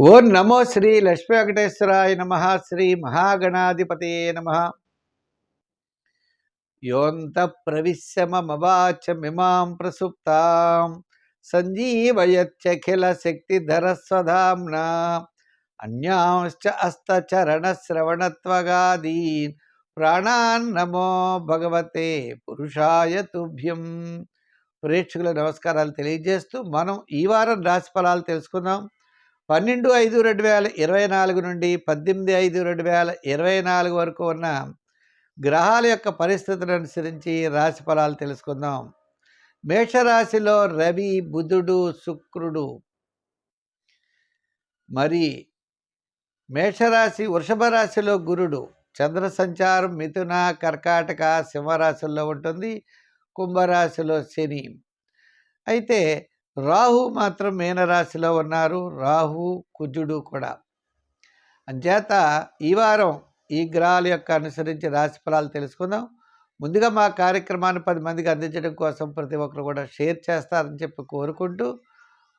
ఓం నమో శ్రీ లక్ష్మీ వెంకటేశ్వరాయ నమ శ్రీ మహాగణాధిపతయే నమ. యోంత ప్రవిశ్యమవాచమిమాం ప్రసుప్తాం సంజీవయత్యఖిల శక్తిధరస్వధామ్నా అన్యాంశ్చ అస్తచరణశ్రవణత్వగాదీన్ ప్రాణాన్ నమో భగవతే పురుషాయ తుభ్యం. ప్రేక్షకుల నమస్కారాలు తెలియజేస్తూ మనం ఈ వారం రాశి ఫలాలు తెలుసుకుందాం. పన్నెండు ఐదు రెండు వేల ఇరవై నాలుగు నుండి పద్దెనిమిది ఐదు రెండు వేల ఇరవై నాలుగు వరకు ఉన్న గ్రహాల యొక్క పరిస్థితులను అనుసరించి రాశి ఫలాలు తెలుసుకుందాం. మేషరాశిలో రవి బుధుడు శుక్రుడు. మరి మేషరాశి వృషభ రాశిలో గురుడు. చంద్ర సంచారం మిథున కర్కాటక సింహరాశుల్లో ఉంటుంది. కుంభరాశిలో శని. అయితే రాహు మాత్రం మీనరాశిలో ఉన్నారు. రాహు కుజుడు కూడా. అంచేత ఈ వారం ఈ గ్రహాల యొక్క అనుసరించి రాశి ఫలాలు తెలుసుకుందాం. ముందుగా మా కార్యక్రమాన్ని పది మందికి అందించడం కోసం ప్రతి ఒక్కరు కూడా షేర్ చేస్తారని చెప్పి కోరుకుంటూ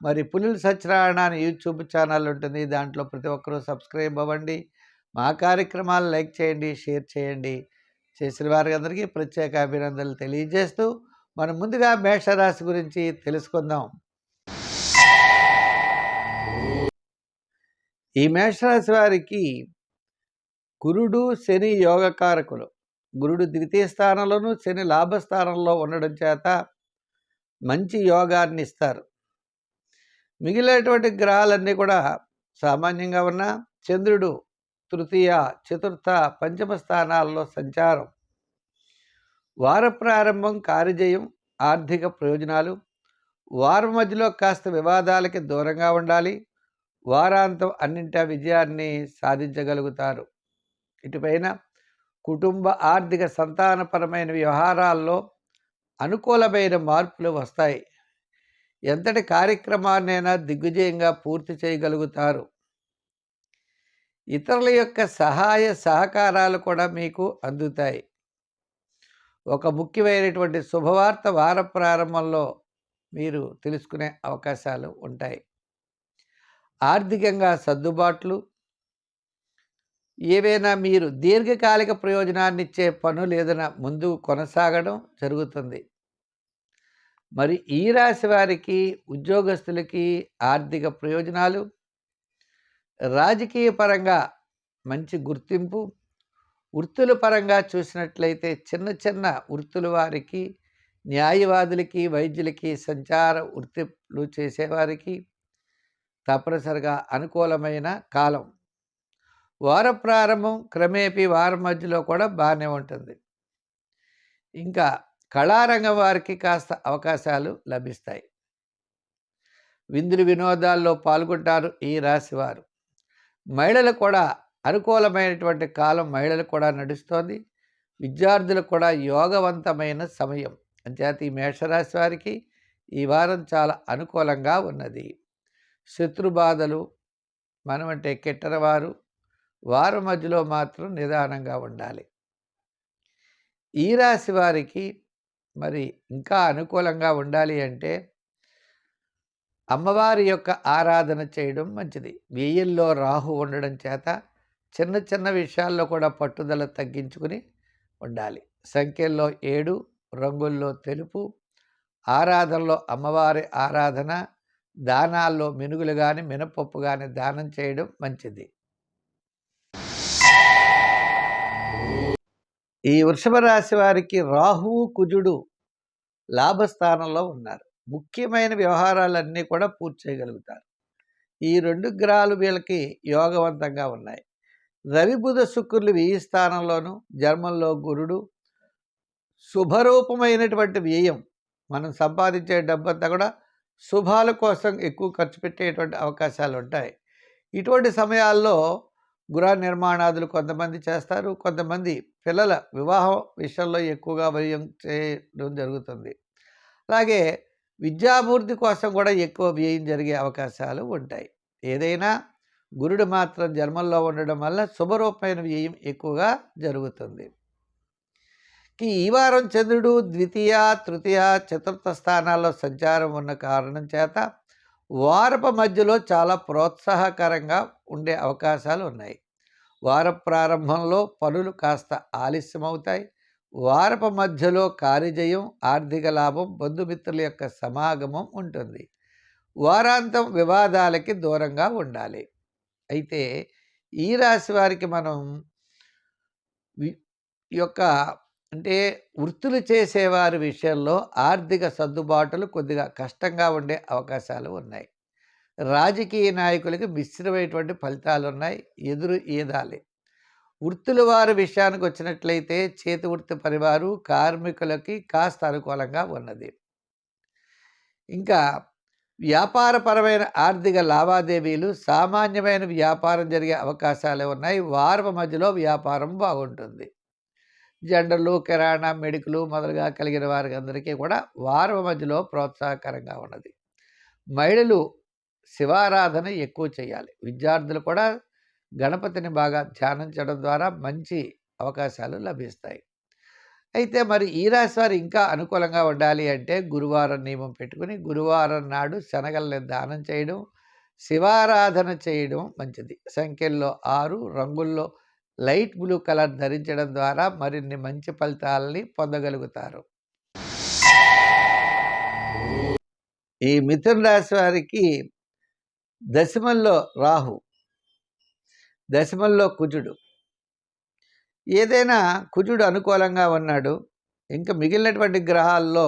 మరి పులుల సత్యనారాయణ అని యూట్యూబ్ ఛానల్ ఉంటుంది. దాంట్లో ప్రతి ఒక్కరూ సబ్స్క్రైబ్ అవ్వండి. మా కార్యక్రమాలు లైక్ చేయండి షేర్ చేయండి. చేసిన వారికి అందరికీ ప్రత్యేక అభినందనలు తెలియజేస్తూ మనం ముందుగా మేషరాశి గురించి తెలుసుకుందాం. ఈ మేషరాశి వారికి గురుడు శని యోగకారకులు గురుడు ద్వితీయ స్థానంలోను శని లాభస్థానంలో ఉండడం చేత మంచి యోగాన్ని ఇస్తారు. మిగిలినటువంటి గ్రహాలన్నీ కూడా సామాన్యంగా ఉన్న చంద్రుడు తృతీయ చతుర్థ పంచమ స్థానాల్లో సంచారం. వార ప్రారంభం కార్యజయం ఆర్థిక ప్రయోజనాలు. వారం మధ్యలో కాస్త వివాదాలకి దూరంగా ఉండాలి. వారాంతం అన్నింటా విజయాన్ని సాధించగలుగుతారు. ఇటుపైన కుటుంబ ఆర్థిక సంతానపరమైన వ్యవహారాల్లో అనుకూలమైన మార్పులు వస్తాయి. ఎంతటి కార్యక్రమాన్నైనా దిగ్విజయంగా పూర్తి చేయగలుగుతారు. ఇతరుల యొక్క సహాయ సహకారాలు కూడా మీకు అందుతాయి. ఒక ముఖ్యమైనటువంటి శుభవార్త వార ప్రారంభంలో మీరు తెలుసుకునే అవకాశాలు ఉంటాయి. ఆర్థికంగా సర్దుబాట్లు ఏవైనా మీరు దీర్ఘకాలిక ప్రయోజనాన్ని ఇచ్చే పనులు ఏదైనా ముందు కొనసాగడం జరుగుతుంది. మరి ఈ రాశి వారికి ఉద్యోగస్తులకి ఆర్థిక ప్రయోజనాలు రాజకీయ పరంగా మంచి గుర్తింపు వృత్తుల పరంగా చూసినట్లయితే చిన్న చిన్న వృత్తుల వారికి న్యాయవాదులకి వైద్యులకి సంచార వృత్తులు చేసేవారికి తప్పనిసరిగా అనుకూలమైన కాలం. వార ప్రారంభం క్రమేపీ వారం మధ్యలో కూడా బాగానే ఉంటుంది. ఇంకా కళారంగం వారికి కాస్త అవకాశాలు లభిస్తాయి. విందులు వినోదాల్లో పాల్గొంటారు ఈ రాశివారు. మహిళలు కూడా అనుకూలమైనటువంటి కాలం మహిళలు కూడా నడుస్తోంది. విద్యార్థులకు కూడా యోగవంతమైన సమయం. అంచేత ఈ మేషరాశి వారికి ఈ వారం చాలా అనుకూలంగా ఉన్నది. శత్రుబాధలు మనమంటే కిట్టరవారు. వారి మధ్యలో మాత్రం నిదానంగా ఉండాలి. ఈ రాశి వారికి మరి ఇంకా అనుకూలంగా ఉండాలి అంటే అమ్మవారి యొక్క ఆరాధన చేయడం మంచిది. వెయ్యిల్లో రాహు ఉండడం చేత చిన్న చిన్న విషయాల్లో కూడా పట్టుదల తగ్గించుకుని ఉండాలి. సంఖ్యల్లో ఏడు రంగుల్లో తెలుపు ఆరాధనలో అమ్మవారి ఆరాధన దానాల్లో మినుగులు కానీ మినపప్పు కానీ దానం చేయడం మంచిది. ఈ వృషభ రాశి వారికి రాహువు కుజుడు లాభస్థానంలో ఉన్నారు. ముఖ్యమైన వ్యవహారాలన్నీ కూడా పూర్తి చేయగలుగుతారు. ఈ రెండు గ్రహాలు వీళ్ళకి యోగవంతంగా ఉన్నాయి. రవి బుధ శుక్రులు వెయ్యి స్థానంలోను జన్మంలో గురుడు. శుభరూపమైనటువంటి వ్యయం మనం సంపాదించే డబ్బంతా కూడా శుభాల కోసం ఎక్కువ ఖర్చు పెట్టేటువంటి అవకాశాలు ఉంటాయి ఇటువంటి సమయాల్లో గృహ నిర్మాణాదులు కొంతమంది చేస్తారు. కొంతమంది పిల్లల వివాహం విషయంలో ఎక్కువగా వ్యయం చేయడం జరుగుతుంది. అలాగే విద్యాభివృద్ధి కోసం కూడా ఎక్కువ వ్యయం జరిగే అవకాశాలు ఉంటాయి. ఏదైనా గురుడు మాత్రం జన్మల్లో ఉండడం వల్ల శుభరూపమైన వ్యయం ఎక్కువగా జరుగుతుంది. ఈ వారం చంద్రుడు ద్వితీయ తృతీయ చతుర్థ స్థానాల్లో సంచారం ఉన్న కారణం చేత వారపు మధ్యలో చాలా ప్రోత్సాహకరంగా ఉండే అవకాశాలు ఉన్నాయి. వార ప్రారంభంలో పనులు కాస్త ఆలస్యమవుతాయి. వారపు మధ్యలో కార్యజయం ఆర్థిక లాభం బంధుమిత్రుల యొక్క సమాగమం ఉంటుంది. వారాంతం వివాదాలకి దూరంగా ఉండాలి. అయితే ఈ రాశి వారికి మనం యొక్క అంటే వృత్తులు చేసేవారి విషయంలో ఆర్థిక సర్దుబాటులు కొద్దిగా కష్టంగా ఉండే అవకాశాలు ఉన్నాయి. రాజకీయ నాయకులకి మిశ్రమైనటువంటి ఫలితాలు ఉన్నాయి ఎదురు ఈదాలి. వృత్తుల వారి విషయానికి వచ్చినట్లయితే చేతి వృత్తి పరివారు కార్మికులకి కాస్త అనుకూలంగా ఉన్నది. ఇంకా వ్యాపారపరమైన ఆర్థిక లావాదేవీలు సామాన్యమైన వ్యాపారం జరిగే అవకాశాలు ఉన్నాయి. వారం మధ్యలో వ్యాపారం బాగుంటుంది. జెండర్లు కిరాణా మెడికలు మొదలుగా కలిగిన వారికి అందరికీ కూడా వారం మధ్యలో ప్రోత్సాహకరంగా ఉన్నది. మహిళలు శివారాధన ఎక్కువ చేయాలి. విద్యార్థులు కూడా గణపతిని బాగా ధ్యానించడం ద్వారా మంచి అవకాశాలు లభిస్తాయి. అయితే మరి ఈ రాశి వారు ఇంకా అనుకూలంగా ఉండాలి అంటే గురువారం నియమం పెట్టుకుని గురువారం నాడు శనగల్ని దానం చేయడం శివారాధన చేయడం మంచిది. సంఖ్యల్లో ఆరు రంగుల్లో లైట్ బ్లూ కలర్ ధరించడం ద్వారా మరిన్ని మంచి ఫలితాలని పొందగలుగుతారు. ఈ మిథున రాశి వారికి దశమంలో రాహు దశమంలో కుజుడు. ఏదైనా కుజుడు అనుకూలంగా ఉన్నాడు. ఇంకా మిగిలినటువంటి గ్రహాల్లో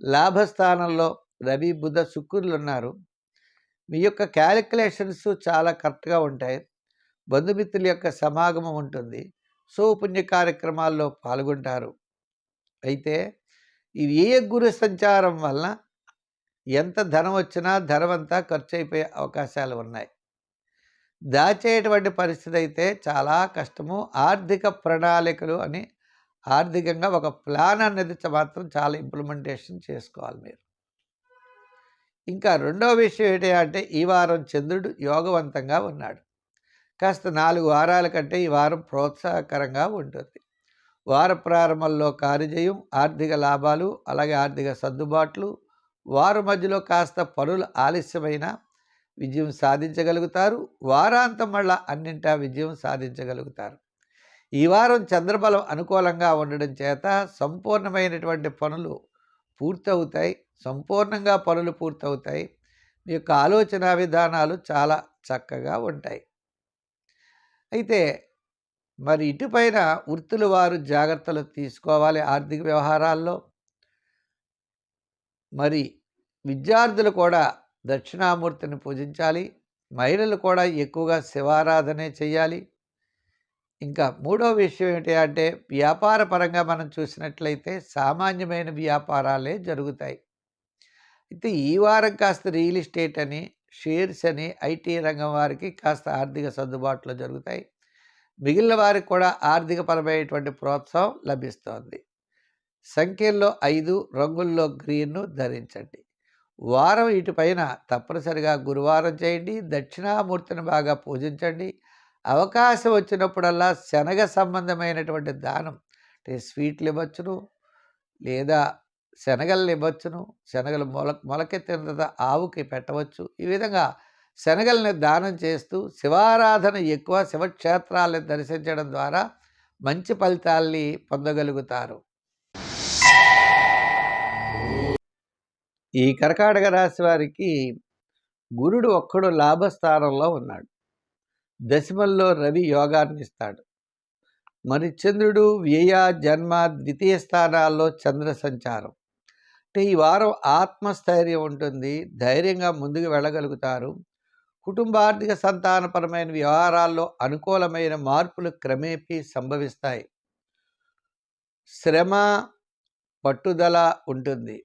లాభస్థానంలో రవి బుధ శుక్రులు ఉన్నారు. మీ యొక్క క్యాలిక్యులేషన్స్ చాలా కరెక్ట్గా ఉంటాయి. బంధుమిత్రుల యొక్క సమాగమం ఉంటుంది. సో పుణ్య కార్యక్రమాల్లో పాల్గొంటారు. అయితే ఈ ఏ గురు సంచారం వలన ఎంత ధనం వచ్చినా ధనం అంతా ఖర్చు అయిపోయే అవకాశాలు ఉన్నాయి. దాచేటువంటి పరిస్థితి అయితే చాలా కష్టము. ఆర్థిక ప్రణాళికలు అని ఆర్థికంగా ఒక ప్లాన్ అనేది మాత్రం చాలా ఇంప్లిమెంటేషన్ చేసుకోవాలి మీరు. ఇంకా రెండవ విషయం ఏంటి అంటే ఈ వారం చంద్రుడు యోగవంతంగా ఉన్నాడు. కాస్త నాలుగు వారాల కంటే ఈ వారం ప్రోత్సాహకరంగా ఉంటుంది. వార ప్రారంభంలో కార్యజయం ఆర్థిక లాభాలు అలాగే ఆర్థిక సర్దుబాట్లు వారు మధ్యలో కాస్త పనులు ఆలస్యమైన విజయం సాధించగలుగుతారు. వారాంతం మళ్ళా అన్నింటా విజయం సాధించగలుగుతారు. ఈ వారం చంద్రబలం అనుకూలంగా ఉండడం చేత సంపూర్ణమైనటువంటి పనులు పూర్తవుతాయి. సంపూర్ణంగా పనులు పూర్తవుతాయి. మీ యొక్క ఆలోచన విధానాలు చాలా చక్కగా ఉంటాయి. అయితే మరి ఇటుపైన వృత్తులు వారు జాగ్రత్తలు తీసుకోవాలి ఆర్థిక వ్యవహారాల్లో. మరి విద్యార్థులు కూడా దక్షిణామూర్తిని పూజించాలి. మహిళలు కూడా ఎక్కువగా శివారాధనే చేయాలి. ఇంకా మూడో విషయం ఏంటి అంటే వ్యాపార పరంగా మనం చూసినట్లయితే సామాన్యమైన వ్యాపారాలే జరుగుతాయి. అయితే ఈ వారం కాస్త రియల్ ఎస్టేట్ అని షేర్స్ అని ఐటీ రంగం వారికి కాస్త ఆర్థిక సర్దుబాట్లు జరుగుతాయి. మిగిలిన వారికి కూడా ఆర్థికపరమైనటువంటి ప్రోత్సాహం లభిస్తోంది. సంఖ్యల్లో ఐదు రంగుల్లో గ్రీన్ను ధరించండి. వారం ఇటుపైన తప్పనిసరిగా గురువారం చేయండి. దక్షిణామూర్తిని బాగా పూజించండి. అవకాశం వచ్చినప్పుడల్లా శనగ సంబంధమైనటువంటి దానం అంటే స్వీట్లు ఇవ్వచ్చును. లేదా శనగలు ఇవ్వచ్చును. శనగలు మొల మొలకెత్తిన తర్వాత ఆవుకి పెట్టవచ్చు. ఈ విధంగా శనగల్ని దానం చేస్తూ శివారాధన ఎక్కువ శివక్షేత్రాలను దర్శించడం ద్వారా మంచి ఫలితాల్ని పొందగలుగుతారు. ఈ కర్కాటక రాశి వారికి గురుడు ఒక్కడు లాభస్థానంలో ఉన్నాడు. దశమంలో రవి యోగాన్ని ఇస్తాడు. మరి చంద్రుడు వ్యయ జన్మ ద్వితీయ స్థానాల్లో చంద్ర సంచారం. అంటే ఈ వారం ఆత్మస్థైర్యం ఉంటుంది. ధైర్యంగా ముందుకు వెళ్ళగలుగుతారు. కుటుంబార్థిక సంతానపరమైన వ్యవహారాల్లో అనుకూలమైన మార్పులు క్రమేపీ సంభవిస్తాయి. శ్రమ పట్టుదల ఉంటుంది.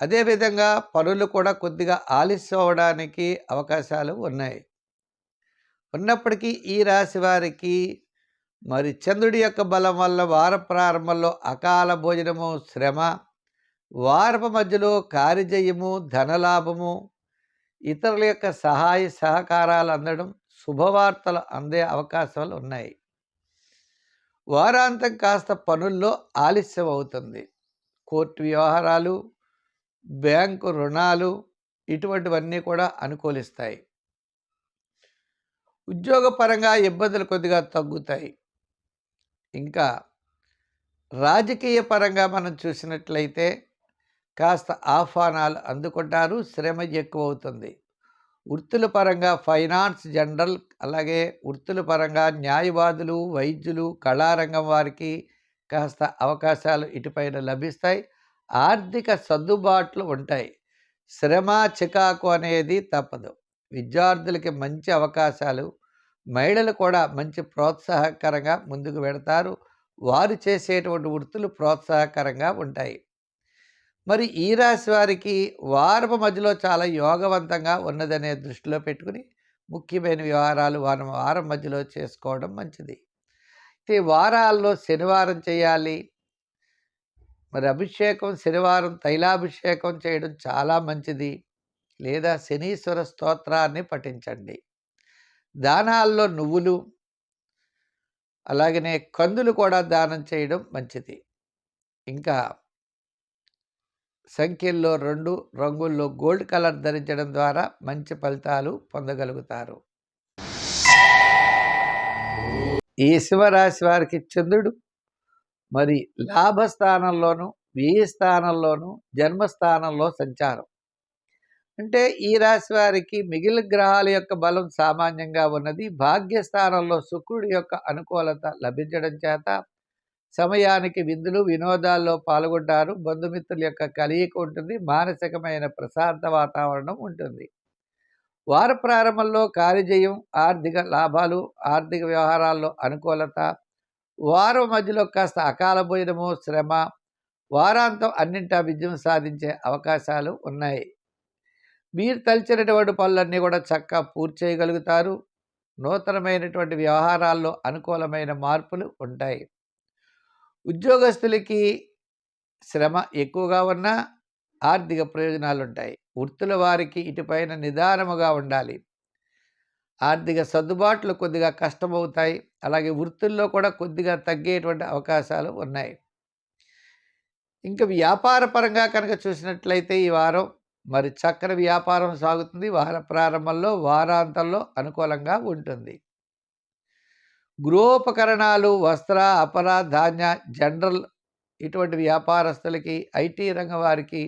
అదేవిధంగా పనులు కూడా కొద్దిగా ఆలస్యం అవడానికి అవకాశాలు ఉన్నాయి. ఉన్నప్పటికీ ఈ రాశి వారికి మరి చంద్రుడి యొక్క బలం వల్ల వార ప్రారంభంలో అకాల భోజనము శ్రమ వారపు మధ్యలో కార్యజయము ధనలాభము ఇతరుల యొక్క సహాయ సహకారాలు అందడం శుభవార్తలు అందే అవకాశాలు ఉన్నాయి. వారాంతం కాస్త పనుల్లో ఆలస్యం అవుతుంది కోర్టు వ్యవహారాలు బ్యాంకు రుణాలు ఇటువంటివన్నీ కూడా అనుకూలిస్తాయి. ఉద్యోగపరంగా ఇబ్బందులు కొద్దిగా తగ్గుతాయి. ఇంకా రాజకీయ పరంగా మనం చూసినట్లయితే కాస్త ఆహ్వానాలు అందుకుంటారు శ్రమ ఎక్కువ అవుతుంది వృత్తుల పరంగా ఫైనాన్స్ జనరల్ అలాగే వృత్తుల పరంగా న్యాయవాదులు వైద్యులు కళారంగం వారికి కాస్త అవకాశాలు ఇటుపైన లభిస్తాయి. ఆర్థిక సర్దుబాట్లు ఉంటాయి. శ్రమ చికాకు అనేది తప్పదు. విద్యార్థులకి మంచి అవకాశాలు మహిళలు కూడా మంచి ప్రోత్సాహకరంగా ముందుకు వెడతారు. వారు చేసేటువంటి వృత్తులు ప్రోత్సాహకరంగా ఉంటాయి. మరి ఈ రాశి వారికి వారపు మధ్యలో చాలా యోగవంతంగా ఉన్నదనే దృష్టిలో పెట్టుకుని ముఖ్యమైన వ్యవహారాలు వారం వారం మధ్యలో చేసుకోవడం మంచిది. అయితే వారాల్లో శనివారం చేయాలి. మరి అభిషేకం శనివారం తైలాభిషేకం చేయడం చాలా మంచిది. లేదా శనీశ్వర స్తోత్రాన్ని పఠించండి. దానాల్లో నువ్వులు అలాగనే కందులు కూడా దానం చేయడం మంచిది. ఇంకా సంఖ్యల్లో రెండు రంగుల్లో గోల్డ్ కలర్ ధరించడం ద్వారా మంచి ఫలితాలు పొందగలుగుతారు. ఈ సింహరాశి వారికి చంద్రుడు మరి లాభస్థానంలోను వ్యయ స్థానంలోను జన్మస్థానంలో సంచారం. అంటే ఈ రాశి వారికి మిగిలిన గ్రహాల యొక్క బలం సామాన్యంగా ఉన్నది. భాగ్యస్థానంలో శుక్రుడి యొక్క అనుకూలత లభించడం చేత సమయానికి విందులు వినోదాల్లో పాల్గొంటారు. బంధుమిత్రుల యొక్క కలియిక ఉంటుంది. మానసికమైన ప్రశాంత వాతావరణం ఉంటుంది. వార ప్రారంభంలో కార్యజయం ఆర్థిక లాభాలు ఆర్థిక వ్యవహారాల్లో అనుకూలత వారం మధ్యలో కాస్త అకాల భోజనము శ్రమ వారాంతం అన్నింటా విజయం సాధించే అవకాశాలు ఉన్నాయి. మీరు తలిచినటువంటి పనులన్నీ కూడా చక్కగా పూర్తి చేయగలుగుతారు. నూతనమైనటువంటి వ్యవహారాల్లో అనుకూలమైన మార్పులు ఉంటాయి. ఉద్యోగస్తులకి శ్రమ ఎక్కువగా ఉన్నా ఆర్థిక ప్రయోజనాలు ఉంటాయి వృత్తుల వారికి ఇటుపైన నిదానముగా ఉండాలి. ఆర్థిక సర్దుబాట్లు కొద్దిగా కష్టమవుతాయి. అలాగే వృత్తుల్లో కూడా కొద్దిగా తగ్గేటువంటి అవకాశాలు ఉన్నాయి. ఇంకా వ్యాపార పరంగా కనుక చూసినట్లయితే ఈ వారం మరి చక్కెర వ్యాపారం సాగుతుంది. వార ప్రారంభంలో వారాంతంలో అనుకూలంగా ఉంటుంది. గృహోపకరణాలు వస్త్ర అపర ధాన్య జనరల్ ఇటువంటి వ్యాపారస్తులకి ఐటీ రంగ వారికి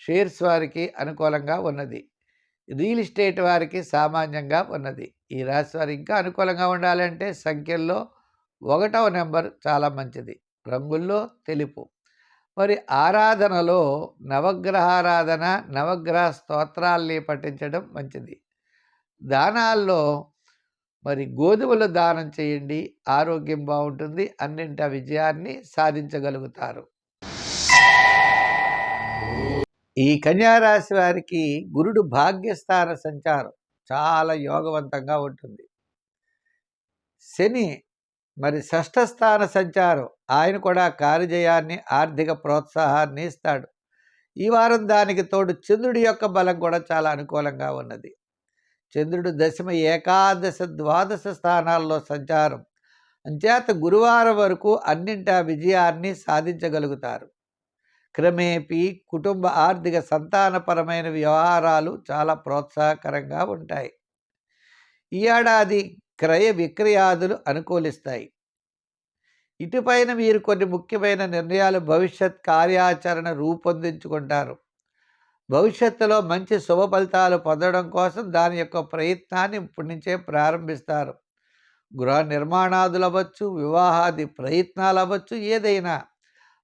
షేర్స్ వారికి అనుకూలంగా ఉన్నది. రియల్ ఎస్టేట్ వారికి సామాన్యంగా ఉన్నది. ఈ రాశి వారు ఇంకా అనుకూలంగా ఉండాలంటే సంఖ్యల్లో ఒకటవ నెంబర్ చాలా మంచిది. రంగుల్లో తెలుపు. మరి ఆరాధనలో నవగ్రహారాధన నవగ్రహ స్తోత్రాల్ని పఠించడం మంచిది. దానాల్లో మరి గోధుమలు దానం చేయండి. ఆరోగ్యం బాగుంటుంది. అన్నింటి విజయాన్ని సాధించగలుగుతారు. ఈ కన్యారాశి వారికి గురుడు భాగ్యస్థాన సంచారం చాలా యోగవంతంగా ఉంటుంది. శని మరి షష్ఠస్థాన సంచారం ఆయన కూడా కార్యజయాన్ని ఆర్థిక ప్రోత్సాహాన్ని ఇస్తాడు. ఈ వారం దానికి తోడు చంద్రుడి యొక్క బలం కూడా చాలా అనుకూలంగా ఉన్నది. చంద్రుడు దశమ ఏకాదశ ద్వాదశ స్థానాల్లో సంచారం. అంచేత గురువారం వరకు అన్నింటా విజయాన్ని సాధించగలుగుతారు. క్రమేపీ కుటుంబ ఆర్థిక సంతానపరమైన వ్యవహారాలు చాలా ప్రోత్సాహకరంగా ఉంటాయి. ఈ ఏడాది క్రయ విక్రయాదులు అనుకూలిస్తాయి. ఇటుపైన మీరు కొన్ని ముఖ్యమైన నిర్ణయాలు భవిష్యత్ కార్యాచరణ రూపొందించుకుంటారు. భవిష్యత్తులో మంచి శుభ ఫలితాలు పొందడం కోసం దాని యొక్క ప్రయత్నాన్ని ఇప్పటి నుంచే ప్రారంభిస్తారు. గృహ నిర్మాణాదులు అవ్వచ్చు వివాహాది ప్రయత్నాలు అవ్వచ్చు ఏదైనా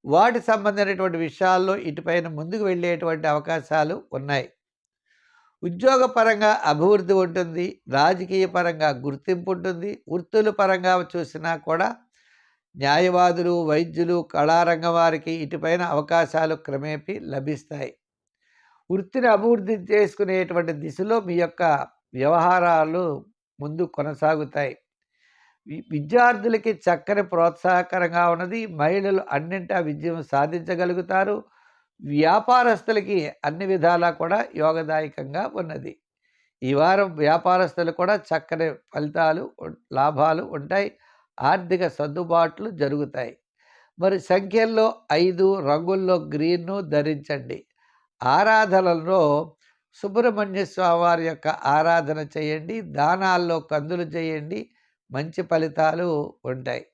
వాటి సంబంధించినటువంటి విషయాల్లో ఇటుపైన ముందుకు వెళ్ళేటువంటి అవకాశాలు ఉన్నాయి. ఉద్యోగపరంగా అభివృద్ధి ఉంటుంది రాజకీయ పరంగా గుర్తింపు ఉంటుంది వృత్తుల పరంగా చూసినా కూడా న్యాయవాదులు వైద్యులు కళారంగం వారికి ఇటుపైన అవకాశాలు క్రమేపీ లభిస్తాయి. వృత్తిని అభివృద్ధి చేసుకునేటువంటి దిశలో మీ యొక్క వ్యవహారాలు ముందు కొనసాగుతాయి. విద్యార్థులకి చక్కని ప్రోత్సాహకరంగా ఉన్నది. మహిళలు అన్నింటా విజయం సాధించగలుగుతారు. వ్యాపారస్తులకి అన్ని విధాలా కూడా యోగదాయకంగా ఉన్నది. ఈ వారం వ్యాపారస్తులు కూడా చక్కని ఫలితాలు లాభాలు ఉంటాయి. ఆర్థిక సర్దుబాట్లు జరుగుతాయి. మరి సంఖ్యల్లో ఐదు రంగుల్లో గ్రీన్ను ధరించండి. ఆరాధనలో సుబ్రహ్మణ్య స్వామి వారి యొక్క ఆరాధన చేయండి దానాల్లో కందులు చేయండి మంచి ఫలితాలు ఉంటాయి.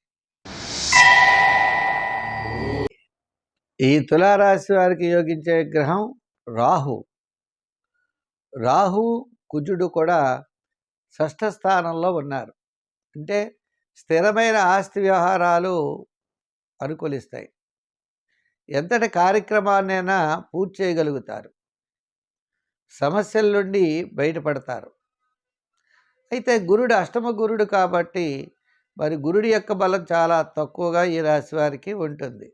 ఈ తులారాశి వారికి యోగించే గ్రహం రాహు. రాహు కుజుడు కూడా షష్ఠ స్థానంలో ఉన్నారు. అంటే స్థిరమైన ఆస్తి వ్యవహారాలు అనుకూలిస్తాయి. ఎంతటి కార్యక్రమాన్నైనా పూర్తి చేయగలుగుతారు. సమస్యల నుండి బయటపడతారు. అయితే గురుడు అష్టమ గురుడు కాబట్టి మరి గురుడి యొక్క బలం చాలా తక్కువగా ఈ రాశి వారికి ఉంటుంది.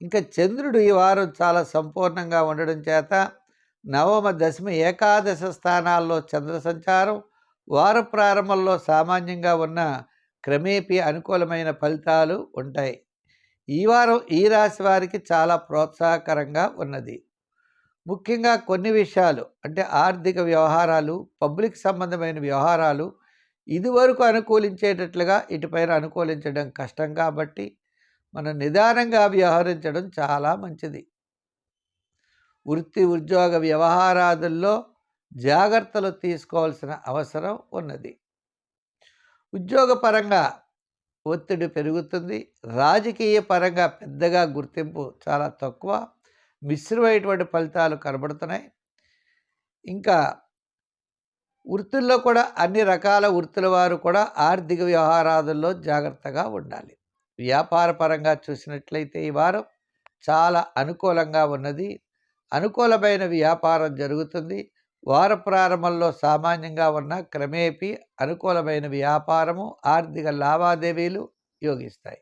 ఇంకా చంద్రుడు ఈ వారం చాలా సంపూర్ణంగా ఉండడం చేత నవమ దశమి ఏకాదశ స్థానాల్లో చంద్ర సంచారం వార ప్రారంభంలో సామాన్యంగా ఉన్న క్రమేపీ అనుకూలమైన ఫలితాలు ఉంటాయి. ఈ వారం ఈ రాశి వారికి చాలా ప్రోత్సాహకరంగా ఉన్నది. ముఖ్యంగా కొన్ని విషయాలు అంటే ఆర్థిక వ్యవహారాలు పబ్లిక్ సంబంధమైన వ్యవహారాలు ఇదివరకు అనుకూలించేటట్లుగా ఇటుపైన అనుకూలించడం కష్టం కాబట్టి మనం నిదానంగా వ్యవహరించడం చాలా మంచిది. వృత్తి ఉద్యోగ వ్యవహారాదుల్లో జాగ్రత్తలు తీసుకోవాల్సిన అవసరం ఉన్నది. ఉద్యోగపరంగా ఒత్తిడి పెరుగుతుంది. రాజకీయ పరంగా పెద్దగా గుర్తింపు చాలా తక్కువ. మిశ్రమైనటువంటి ఫలితాలు కనబడుతున్నాయి. ఇంకా వృత్తుల్లో కూడా అన్ని రకాల వృత్తుల వారు కూడా ఆర్థిక వ్యవహారాదుల్లో జాగ్రత్తగా ఉండాలి. వ్యాపార పరంగా చూసినట్లయితే ఈ వారం చాలా అనుకూలంగా ఉన్నది. అనుకూలమైన వ్యాపారం జరుగుతుంది. వార ప్రారంభంలో సామాన్యంగా ఉన్న క్రమేపీ అనుకూలమైన వ్యాపారము ఆర్థిక లావాదేవీలు యోగిస్తాయి.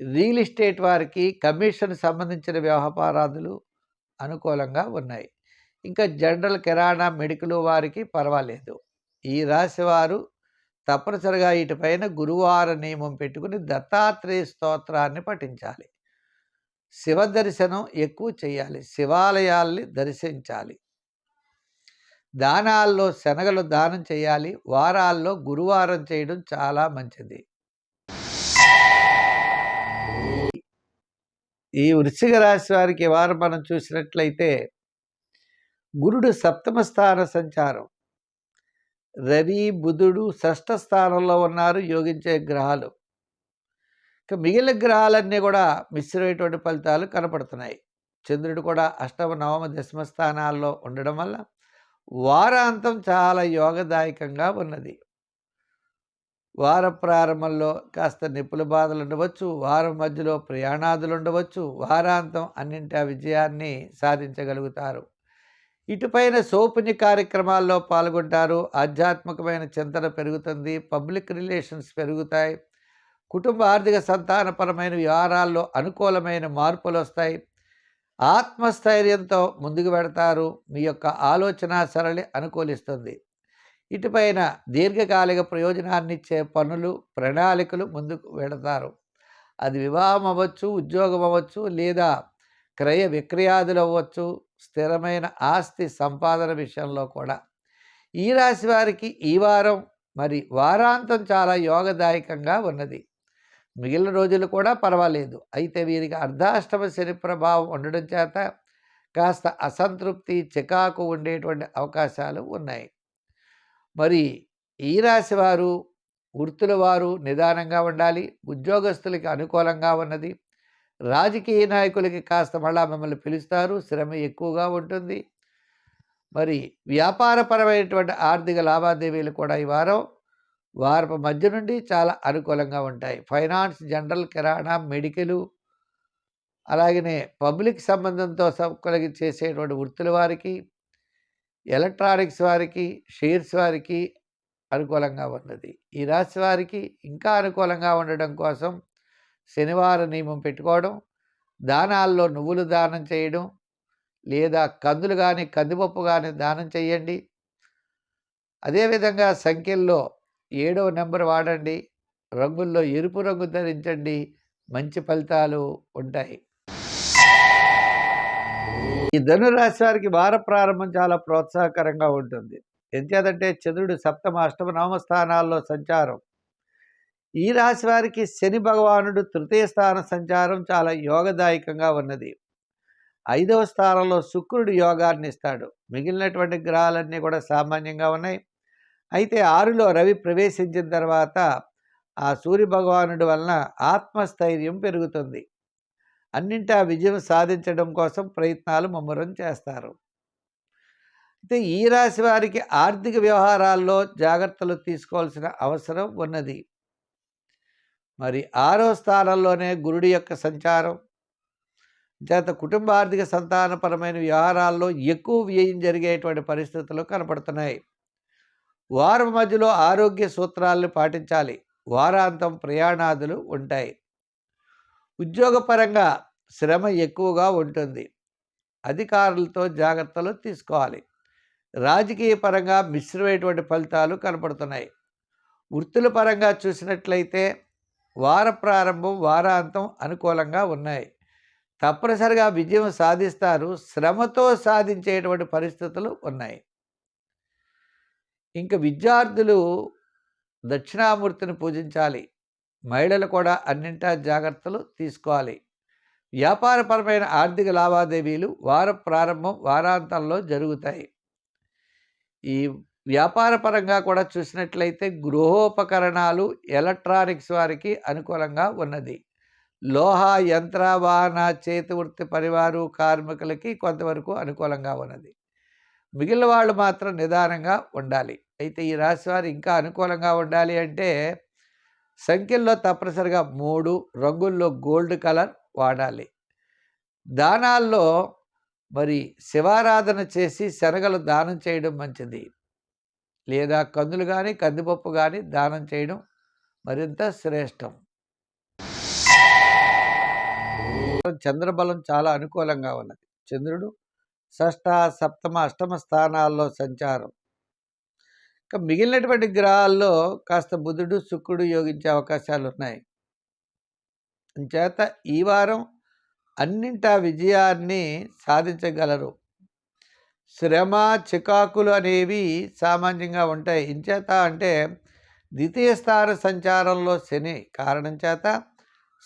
రియల్ ఎస్టేట్ వారికి కమిషన్ సంబంధించిన వ్యాపారాదులు అనుకూలంగా ఉన్నాయి. ఇంకా జనరల్ కిరాణా మెడికల్ వారికి పర్వాలేదు. ఈ రాశి వారు తప్పనిసరిగా ఇటుపైన గురువార నియమం పెట్టుకుని దత్తాత్రేయ స్తోత్రాన్ని పఠించాలి. శివ దర్శనం ఎక్కువ చేయాలి. శివాలయాల్ని దర్శించాలి. దానాల్లో శనగలు దానం చేయాలి. వారాల్లో గురువారం చేయడం చాలా మంచిది. ఈ వృశ్చిక రాశి వారికి వారం మనం చూసినట్లయితే గురుడు సప్తమ స్థాన సంచారం. రవి బుధుడు షష్ఠ స్థానంలో ఉన్నారు. యోగించే గ్రహాలు. ఇక మిగిలిన గ్రహాలన్నీ కూడా మిశ్రమైనటువంటి ఫలితాలు కనపడుతున్నాయి. చంద్రుడు కూడా అష్టమ నవమ దశమ స్థానాల్లో ఉండడం వల్ల వారాంతం చాలా యోగదాయకంగా ఉన్నది. వార ప్రారంభంలో కాస్త నిప్పుల బాధలు ఉండవచ్చు వారం మధ్యలో ప్రయాణాదులు ఉండవచ్చు వారాంతం అన్నింటి విజయాన్ని సాధించగలుగుతారు. ఇటుపైన సోపుని కార్యక్రమాల్లో పాల్గొంటారు ఆధ్యాత్మికమైన చింతన పెరుగుతుంది పబ్లిక్ రిలేషన్స్ పెరుగుతాయి కుటుంబ ఆర్థిక సంతానపరమైన వ్యవహారాల్లో అనుకూలమైన మార్పులు వస్తాయి ఆత్మస్థైర్యంతో ముందుకు పెడతారు మీ యొక్క ఆలోచన సరళి అనుకూలిస్తుంది. ఇటుపైన దీర్ఘకాలిక ప్రయోజనాన్నిచ్చే పనులు ప్రణాళికలు ముందుకు వెడతారు. అది వివాహం అవ్వచ్చు ఉద్యోగం అవ్వచ్చు లేదా క్రయ విక్రయాదులు అవ్వచ్చు స్థిరమైన ఆస్తి సంపాదన విషయంలో కూడా. ఈ రాశి వారికి ఈ వారం మరి వారాంతం చాలా యోగదాయకంగా ఉన్నది. మిగిలిన రోజులు కూడా పర్వాలేదు. అయితే వీరికి అర్ధాష్టమ శని ప్రభావం ఉండడం చేత కాస్త అసంతృప్తి చికాకు ఉండేటువంటి అవకాశాలు ఉన్నాయి. మరి ఈ రాశి వారు వృత్తుల వారు నిదానంగా ఉండాలి ఉద్యోగస్తులకి అనుకూలంగా ఉన్నది రాజకీయ నాయకులకి కాస్త మళ్ళా మిమ్మల్ని పిలుస్తారు శ్రమ ఎక్కువగా ఉంటుంది. మరి వ్యాపారపరమైనటువంటి ఆర్థిక లావాదేవీలు కూడా ఈ వారం వారపు మధ్య నుండి చాలా అనుకూలంగా ఉంటాయి. ఫైనాన్స్ జనరల్ కిరాణా మెడికలు అలాగనే పబ్లిక్ సంబంధంతో కలిగి చేసేటువంటి వృత్తుల వారికి ఎలక్ట్రానిక్స్ వారికి షేర్స్ వారికి అనుకూలంగా ఉన్నది. ఈ రాశి వారికి ఇంకా అనుకూలంగా ఉండడం కోసం శనివారం నియమం పెట్టుకోవడం దానాల్లో నువ్వులు దానం చేయడం లేదా కందులు కానీ కందిపప్పు కానీ దానం చేయండి. అదేవిధంగా సంఖ్యల్లో ఏడవ నెంబర్ వాడండి. రంగుల్లో ఎరుపు రంగు ధరించండి. మంచి ఫలితాలు ఉంటాయి. ఈ ధనురాశి వారికి వార ప్రారంభం చాలా ప్రోత్సాహకరంగా ఉంటుంది. ఎంతేదంటే చంద్రుడు సప్తమ అష్టమ నవమ స్థానాల్లో సంచారం. ఈ రాశి వారికి శని భగవానుడు తృతీయ స్థాన సంచారం చాలా యోగదాయకంగా ఉన్నది. ఐదవ స్థానంలో శుక్రుడు యోగాన్ని ఇస్తాడు. మిగిలినటువంటి గ్రహాలన్నీ కూడా సామాన్యంగా ఉన్నాయి. అయితే ఆరులో రవి ప్రవేశించిన తర్వాత ఆ సూర్య భగవానుడి వలన ఆత్మస్థైర్యం పెరుగుతుంది. అన్నింటా విజయం సాధించడం కోసం ప్రయత్నాలు ముమ్మరం చేస్తారు. అయితే ఈ రాశి వారికి ఆర్థిక వ్యవహారాల్లో జాగ్రత్తలు తీసుకోవాల్సిన అవసరం ఉన్నది. మరి ఆరో స్థానంలోనే గురుడి యొక్క సంచారం. చేత కుటుంబ ఆర్థిక సంతానపరమైన వ్యవహారాల్లో ఎక్కువ వ్యయం జరిగేటువంటి పరిస్థితులు కనపడుతున్నాయి. వారం మధ్యలో ఆరోగ్య సూత్రాలను పాటించాలి. వారాంతం ప్రయాణాదులు ఉంటాయి. ఉద్యోగపరంగా శ్రమ ఎక్కువగా ఉంటుంది. అధికారులతో జాగ్రత్తలు తీసుకోవాలి. రాజకీయ పరంగా మిశ్రమైనటువంటి ఫలితాలు కనపడుతున్నాయి. వృత్తుల పరంగా చూసినట్లయితే వార ప్రారంభం వారాంతం అనుకూలంగా ఉన్నాయి. తప్పనిసరిగా విజయం సాధిస్తారు. శ్రమతో సాధించేటువంటి పరిస్థితులు ఉన్నాయి. ఇంకా విద్యార్థులు దక్షిణామూర్తిని పూజించాలి. మహిళలు కూడా అన్నింటా జాగ్రత్తలు తీసుకోవాలి. వ్యాపారపరమైన ఆర్థిక లావాదేవీలు వార ప్రారంభం వారాంతంలో జరుగుతాయి. ఈ వ్యాపారపరంగా కూడా చూసినట్లయితే గృహోపకరణాలు ఎలక్ట్రానిక్స్ వారికి అనుకూలంగా ఉన్నది. లోహ యంత్ర వాహన చేతి వృత్తి పరివారు కార్మికులకి కొంతవరకు అనుకూలంగా ఉన్నది. మిగిలిన వాళ్ళు మాత్రం నిదానంగా ఉండాలి. అయితే ఈ రాశి వారు ఇంకా అనుకూలంగా ఉండాలి అంటే సంఖ్యల్లో తప్పనిసరిగా మూడు రంగుల్లో గోల్డ్ కలర్ వాడాలి. దానాల్లో మరి శివారాధన చేసి శనగలు దానం చేయడం మంచిది. లేదా కందులు కానీ కందిపప్పు కానీ దానం చేయడం మరింత శ్రేష్టం. చంద్రబలం చాలా అనుకూలంగా ఉన్నది. చంద్రుడు షష్ట సప్తమ అష్టమ స్థానాల్లో సంచారం. ఇంకా మిగిలినటువంటి గ్రహాల్లో కాస్త బుధుడు శుక్రుడు యోగించే అవకాశాలు ఉన్నాయి చేత ఈ వారం అన్నింటా విజయాన్ని సాధించగలరు. శ్రమ చికాకులు అనేవి సామాన్యంగా ఉంటాయి. ఇంచేత అంటే ద్వితీయ స్థాన సంచారంలో శని కారణం చేత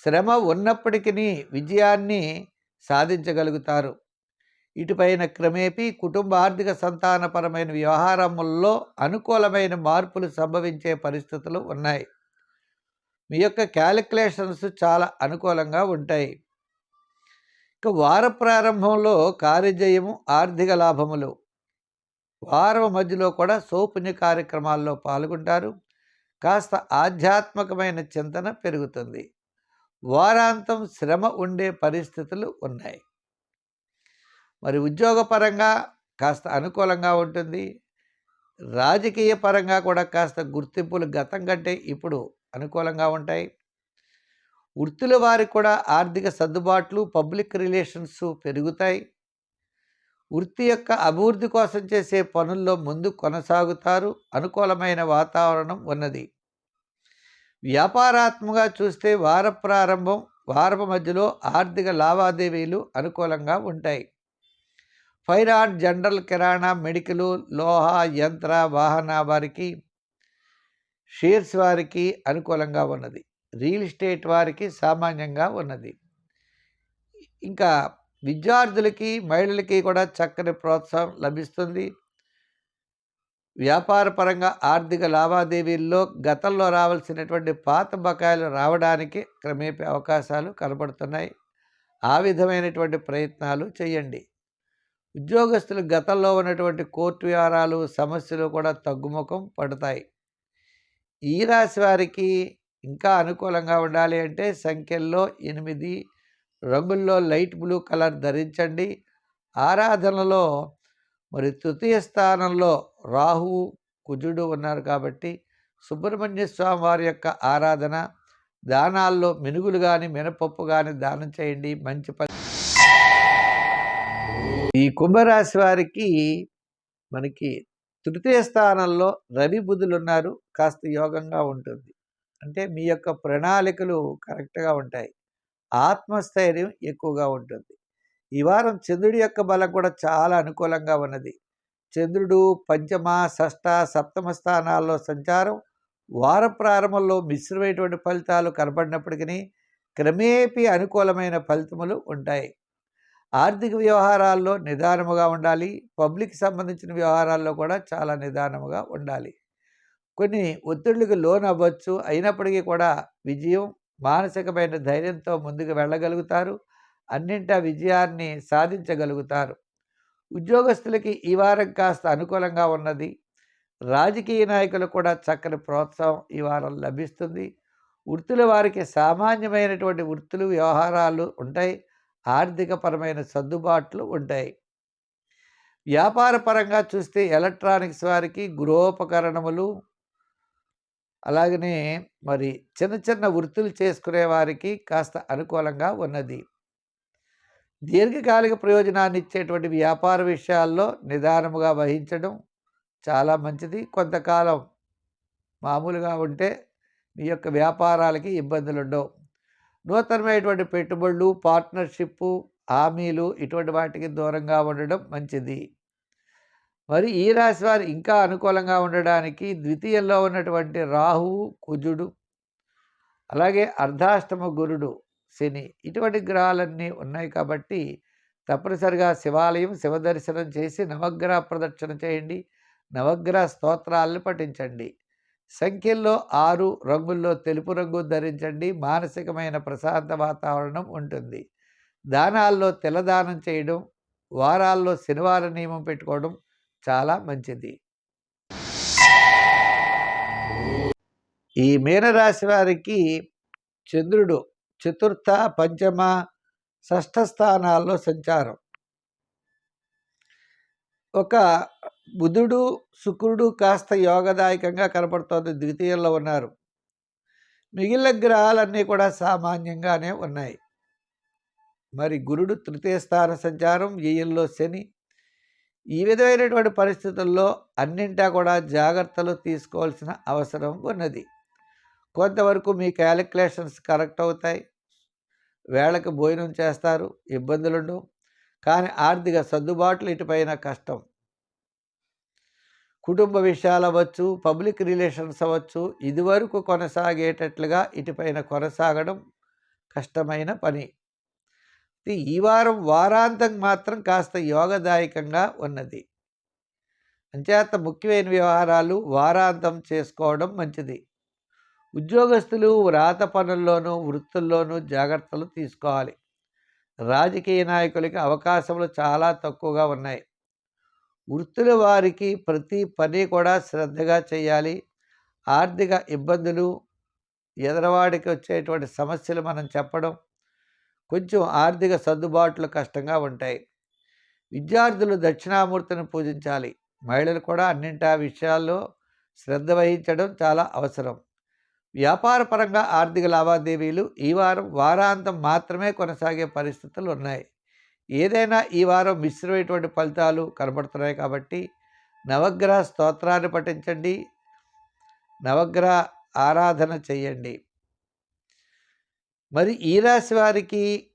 శ్రమ ఉన్నప్పటికీ విజయాన్ని సాధించగలుగుతారు. ఇటుపైన క్రమేపీ కుటుంబ ఆర్థిక సంతానపరమైన వ్యవహారముల్లో అనుకూలమైన మార్పులు సంభవించే పరిస్థితులు ఉన్నాయి. మీ యొక్క క్యాలిక్యులేషన్స్ చాలా అనుకూలంగా ఉంటాయి. ఇక వార ప్రారంభంలో కార్యజయము ఆర్థిక లాభములు. వారం మధ్యలో కూడా సౌపుణ్య కార్యక్రమాల్లో పాల్గొంటారు. కాస్త ఆధ్యాత్మికమైన చింతన పెరుగుతుంది. వారాంతం శ్రమ ఉండే పరిస్థితులు ఉన్నాయి. మరి ఉద్యోగపరంగా కాస్త అనుకూలంగా ఉంటుంది. రాజకీయ పరంగా కూడా కాస్త గుర్తింపులు గతం కంటే ఇప్పుడు అనుకూలంగా ఉంటాయి. వృత్తుల వారికి కూడా ఆర్థిక సర్దుబాట్లు పబ్లిక్ రిలేషన్స్ పెరుగుతాయి. వృత్తి యొక్క అభివృద్ధి కోసం చేసే పనుల్లో ముందు కొనసాగుతారు. అనుకూలమైన వాతావరణం ఉన్నది. వ్యాపారాత్మగా చూస్తే వార ప్రారంభం వారపు మధ్యలో ఆర్థిక లావాదేవీలు అనుకూలంగా ఉంటాయి. ఫైర్ ఆర్ట్ జనరల్ కిరాణా మెడికలు లోహ యంత్ర వాహన వారికి షేర్స్ వారికి అనుకూలంగా ఉన్నది. రియల్ ఎస్టేట్ వారికి సామాన్యంగా ఉన్నది. ఇంకా విద్యార్థులకి మహిళలకి కూడా చక్కని ప్రోత్సాహం లభిస్తుంది. వ్యాపారపరంగా ఆర్థిక లావాదేవీల్లో గతంలో రావాల్సినటువంటి పాత బకాయిలు రావడానికి క్రమేపీ అవకాశాలు కనబడుతున్నాయి. ఆ విధమైనటువంటి ప్రయత్నాలు చేయండి. ఉద్యోగస్తులు గతంలో ఉన్నటువంటి కోర్టు వ్యవహారాలు సమస్యలు కూడా తగ్గుముఖం పడతాయి. ఈ రాశి వారికి ఇంకా అనుకూలంగా ఉండాలి అంటే సంఖ్యల్లో ఎనిమిది రంగుల్లో లైట్ బ్లూ కలర్ ధరించండి. ఆరాధనలో మరి తృతీయ స్థానంలో రాహువు కుజుడు ఉన్నారు కాబట్టి సుబ్రహ్మణ్య స్వామి వారి యొక్క ఆరాధన దానాల్లో మినుగులు కానీ మినపప్పు కానీ దానం చేయండి. మంచి పని ఈ కుంభరాశి వారికి మనకి తృతీయ స్థానంలో రవి బుధులు ఉన్నారు కాస్త యోగంగా ఉంటుంది. అంటే మీ యొక్క ప్రణాళికలు కరెక్ట్గా ఉంటాయి. ఆత్మస్థైర్యం ఎక్కువగా ఉంటుంది. ఈ వారం చంద్రుడి యొక్క బలం కూడా చాలా అనుకూలంగా ఉన్నది. చంద్రుడు పంచమ షష్ట సప్తమ స్థానాల్లో సంచారం వార ప్రారంభంలో మిశ్రమైనటువంటి ఫలితాలు కనబడినప్పటికీ క్రమేపీ అనుకూలమైన ఫలితములు ఉంటాయి. ఆర్థిక వ్యవహారాల్లో నిదానముగా ఉండాలి. పబ్లిక్ సంబంధించిన వ్యవహారాల్లో కూడా చాలా నిదానముగా ఉండాలి. కొన్ని ఒత్తిళ్ళకి లోన్ అవ్వచ్చు అయినప్పటికీ కూడా విజయం మానసికమైన ధైర్యంతో ముందుకు వెళ్ళగలుగుతారు. అన్నింటా విజయాన్ని సాధించగలుగుతారు. ఉద్యోగస్తులకి ఈ వారం కాస్త అనుకూలంగా ఉన్నది. రాజకీయ నాయకులు కూడా చక్కని ప్రోత్సాహం ఈ వారం లభిస్తుంది. వృత్తుల వారికి సామాన్యమైనటువంటి వృత్తులు వ్యవహారాలు ఉంటాయి. ఆర్థికపరమైన సర్దుబాట్లు ఉంటాయి. వ్యాపార పరంగా చూస్తే ఎలక్ట్రానిక్స్ వారికి గృహోపకరణములు అలాగనే మరి చిన్న చిన్న వృత్తులు చేసుకునే వారికి కాస్త అనుకూలంగా ఉన్నది. దీర్ఘకాలిక ప్రయోజనాన్ని ఇచ్చేటువంటి వ్యాపార విషయాల్లో నిదానముగా వహించడం చాలా మంచిది. కొంతకాలం మామూలుగా ఉంటే మీ యొక్క వ్యాపారాలకి ఇబ్బందులు ఉండవు నూతనమైనటువంటి పెట్టుబడులు పార్ట్నర్షిప్పు హామీలు ఇటువంటి వాటికి దూరంగా ఉండడం మంచిది. మరి ఈ రాశి వారు ఇంకా అనుకూలంగా ఉండడానికి ద్వితీయంలో ఉన్నటువంటి రాహువు కుజుడు అలాగే అర్ధాష్టమ గురుడు శని ఇటువంటి గ్రహాలన్నీ ఉన్నాయి కాబట్టి తప్పనిసరిగా శివాలయం శివదర్శనం చేసి నవగ్రహ ప్రదక్షిణ చేయండి. నవగ్రహ స్తోత్రాలను పఠించండి. సంఖ్యల్లో ఆరు రంగుల్లో తెలుపు రంగు ధరించండి. మానసికమైన ప్రశాంత వాతావరణం ఉంటుంది. దానాల్లో తెల్లదానం చేయడం వారాల్లో శనివార నియమం పెట్టుకోవడం చాలా మంచిది. ఈ మీనరాశి వారికి చంద్రుడు చతుర్థ పంచమ షష్ఠ స్థానాల్లో సంచారం. ఒక బుధుడు శుక్రుడు కాస్త యోగదాయకంగా కనపడుతోంది. ద్వితీయంలో ఉన్నారు. మిగిలిన గ్రహాలన్నీ కూడా సామాన్యంగానే ఉన్నాయి. మరి గురుడు తృతీయ స్థాన సంచారం ఏయంలో శని. ఈ విధమైనటువంటి పరిస్థితుల్లో అన్నింటా కూడా జాగ్రత్తలు తీసుకోవాల్సిన అవసరం ఉన్నది. కొంతవరకు మీ క్యాలిక్యులేషన్స్ కరెక్ట్ అవుతాయి. వేళకు భోజనం చేస్తారు ఇబ్బందులుండవు. కానీ ఆర్థిక సర్దుబాట్లు ఇటుపైన కష్టం. కుటుంబ విషయాలు అవ్వచ్చు పబ్లిక్ రిలేషన్స్ అవ్వచ్చు ఇదివరకు కొనసాగేటట్లుగా ఇటుపైన కొనసాగడం కష్టమైన పని. ఈ వారం వారాంతం మాత్రం కాస్త యోగదాయకంగా ఉన్నది. అంచేత ముఖ్యమైన వ్యవహారాలు వారాంతం చేసుకోవడం మంచిది. ఉద్యోగస్తులు వ్రాత పనుల్లోనూ వృత్తుల్లోనూ జాగ్రత్తలు తీసుకోవాలి. రాజకీయ నాయకులకి అవకాశములు చాలా తక్కువగా ఉన్నాయి. వృత్తుల వారికి ప్రతి పని కూడా శ్రద్ధగా చేయాలి. ఆర్థిక ఇబ్బందులు ఎదరవాడికి వచ్చేటువంటి సమస్యలు మనం చెప్పడం కొంచెం ఆర్థిక సర్దుబాట్లు కష్టంగా ఉంటాయి. విద్యార్థులు దక్షిణామూర్తిని పూజించాలి. మహిళలు కూడా అన్నింటా విషయాల్లో శ్రద్ధ వహించడం చాలా అవసరం. వ్యాపారపరంగా ఆర్థిక లావాదేవీలు ఈ వారం వారాంతం మాత్రమే కొనసాగే పరిస్థితులు ఉన్నాయి. ఏదైనా ఈ వారం మిశ్రమైనటువంటి ఫలితాలు కనబడుతున్నాయి కాబట్టి నవగ్రహ స్తోత్రాన్ని పఠించండి. నవగ్రహ ఆరాధన చేయండి. మరి ఈ రాశి వారికి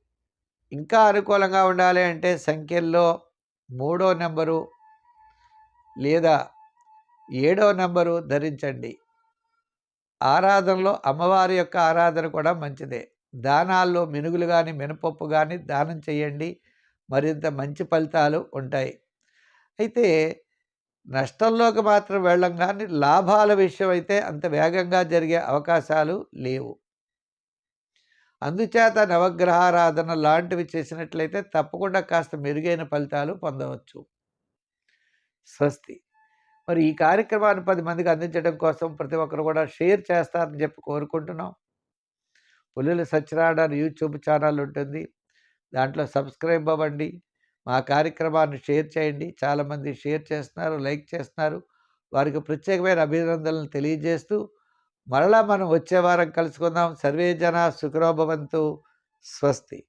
ఇంకా అనుకూలంగా ఉండాలి అంటే సంఖ్యల్లో మూడో నెంబరు లేదా ఏడో నెంబరు ధరించండి. ఆరాధనలో అమ్మవారి యొక్క ఆరాధన కూడా మంచిదే. దానాల్లో మినుగులు కానీ మినపప్పు కానీ దానం చేయండి. మరింత మంచి ఫలితాలు ఉంటాయి. అయితే నష్టంలోకి మాత్రం వెళ్ళం కానీ లాభాల విషయం అయితే అంత వేగంగా జరిగే అవకాశాలు లేవు. అందుచేత నవగ్రహారాధన లాంటివి చేసినట్లయితే తప్పకుండా కాస్త మెరుగైన ఫలితాలు పొందవచ్చు. స్వస్తి. మరి ఈ కార్యక్రమాన్ని పది మందికి అందించడం కోసం ప్రతి ఒక్కరు కూడా షేర్ చేస్తారని చెప్పి కోరుకుంటున్నాం. పులుల సత్యనారాయణ యూట్యూబ్ ఛానల్ ఉంటుంది. దాంట్లో సబ్స్క్రైబ్ అవ్వండి. మా కార్యక్రమాన్ని షేర్ చేయండి. చాలామంది షేర్ చేస్తున్నారు లైక్ చేస్తున్నారు. వారికి ప్రత్యేకమైన అభినందనలు తెలియజేస్తూ మరలా మనం వచ్చే వారం కలుసుకుందాం. సర్వే జన సుఖరోభవంతు స్వస్తి.